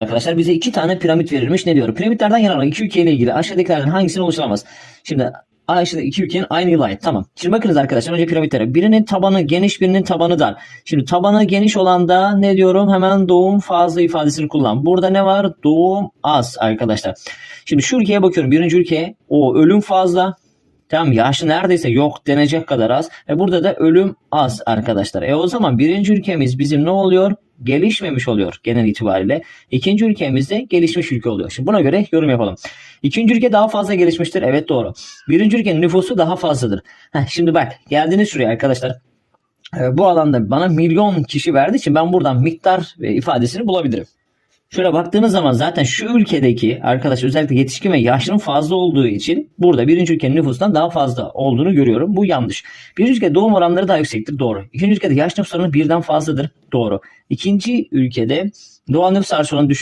Arkadaşlar bize iki tane piramit verilmiş. Ne diyor? Piramitlerden yararlanan iki ülke ile ilgili aşağıdakilerden hangisini oluşturamaz? Şimdi aşağıda iki ülkenin aynı yıla ait. Tamam. Şimdi bakınız arkadaşlar önce piramitlere. Birinin tabanı geniş birinin tabanı dar. Şimdi tabanı geniş olan da ne diyorum? Hemen doğum fazla ifadesini kullan. Burada ne var? Doğum az arkadaşlar. Şimdi şu ülkeye bakıyorum. Birinci ülke o ölüm fazla. Tamam yaşı neredeyse yok denecek kadar az. Ve burada da ölüm az arkadaşlar. E o zaman birinci ülkemiz bizim ne oluyor? Gelişmemiş oluyor genel itibariyle. İkinci ülkemiz de gelişmiş ülke oluyor. Şimdi buna göre yorum yapalım. İkinci ülke daha fazla gelişmiştir. Evet doğru. Birinci ülkenin nüfusu daha fazladır. Heh, şimdi bak geldiniz şuraya arkadaşlar. Ee, bu alanda bana milyon kişi verdiği için ben buradan miktar ifadesini bulabilirim. Şöyle baktığınız zaman zaten şu ülkedeki arkadaş özellikle yetişkin ve yaşlının fazla olduğu için burada birinci ülkenin nüfusundan daha fazla olduğunu görüyorum. Bu yanlış. Birinci ülkede doğum oranları daha yüksektir. Doğru. İkinci ülkede yaş nüfus oranı birden fazladır. Doğru. İkinci ülkede doğal nüfus artışı oranı düşük